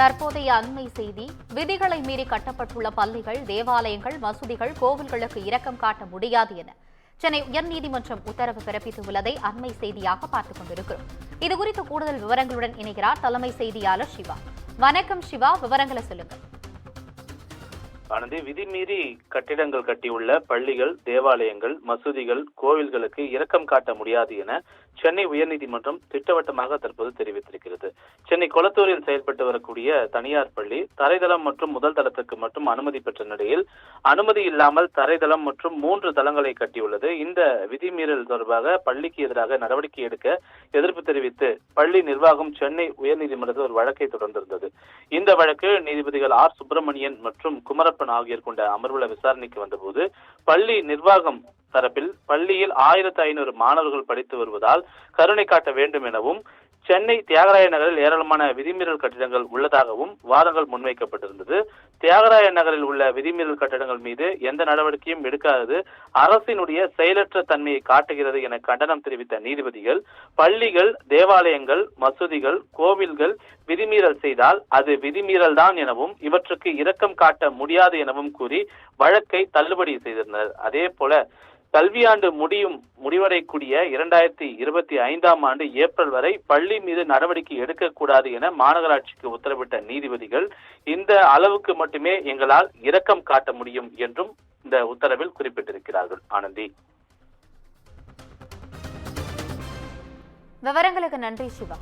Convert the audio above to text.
தற்போதைய அண்மை செய்தி விதிகளை மீறி கட்டப்பட்டுள்ள பள்ளிகள் தேவாலயங்கள் மசூதிகள் கோவில்களுக்கு இரக்கம் காட்ட முடியாது என சென்னை உயர்நீதிமன்றம் உத்தரவு பிறப்பித்துள்ளதை அண்மை செய்தியாக பார்த்துக் கொண்டிருக்கிறோம். இதுகுறித்து கூடுதல் விவரங்களுடன் இணைகிறார் தலைமை செய்தியாளர் சிவா. வணக்கம் சிவா விவரங்களை சொல்லுங்கள். ஆனந்தி விதிமீறி கட்டிடங்கள் கட்டியுள்ள பள்ளிகள் தேவாலயங்கள் மசூதிகள் கோவில்களுக்கு இரக்கம் காட்ட முடியாது என சென்னை உயர்நீதிமன்றம் திட்டவட்டமாக தற்போது தெரிவித்திருக்கிறது. சென்னை கொளத்தூரில் செயல்பட்டு வரக்கூடிய தனியார் பள்ளி தரைதளம் மற்றும் முதல் தளத்துக்கு மட்டும் அனுமதி பெற்ற நிலையில் அனுமதி இல்லாமல் தரைதளம் மற்றும் மூன்று தளங்களை கட்டியுள்ளது. இந்த விதிமீறல் தொடர்பாக பள்ளிக்கு எதிராக நடவடிக்கை எடுக்க எதிர்ப்பு தெரிவித்து பள்ளி நிர்வாகம் சென்னை உயர்நீதிமன்றத்தில் ஒரு வழக்கை தொடர்ந்திருந்தது. இந்த வழக்கு நீதிபதிகள் ஆர். சுப்பிரமணியன் மற்றும் குமரப்பன் ஆகியோர் கொண்ட அமர்வுல விசாரணைக்கு வந்தபோது பள்ளி நிர்வாகம் தரப்பில் பள்ளியில் ஆயிரத்தி ஐநூறு மாணவர்கள் படித்து வருவதால் கருணை காட்ட வேண்டும் எனவும் சென்னை தியாகராய நகரில் ஏராளமான விதிமீறல் கட்டிடங்கள் உள்ளதாகவும் வாதங்கள் முன்வைக்கப்பட்டிருந்தது. தியாகராய நகரில் உள்ள விதிமீறல் கட்டிடங்கள் மீது எந்த நடவடிக்கையும் எடுக்காதது அரசினுடைய செயலற்ற தன்மையை காட்டுகிறது என கண்டனம் தெரிவித்த நீதிபதிகள் பள்ளிகள் தேவாலயங்கள் மசூதிகள் கோவில்கள் விதிமீறல் செய்தால் அது விதிமீறல் தான் எனவும் இவற்றுக்கு இரக்கம் காட்ட முடியாது எனவும் கூறி வழக்கை தள்ளுபடி செய்திருந்தனர். அதே போல கல்வியாண்டு முடியும் முடிவடையக்கூடிய இரண்டாயிரத்தி இருபத்தி ஐந்தாம் ஆண்டு ஏப்ரல் வரை பள்ளி மீது நடவடிக்கை எடுக்கக்கூடாது என மாநகராட்சிக்கு உத்தரவிட்ட நீதிபதிகள் இந்த அளவுக்கு மட்டுமே எங்களால் இரக்கம் காட்ட முடியும் என்றும் இந்த உத்தரவில் குறிப்பிட்டிருக்கிறார்கள். ஆனந்தி. விவரங்களுக்கு நன்றி சிவா.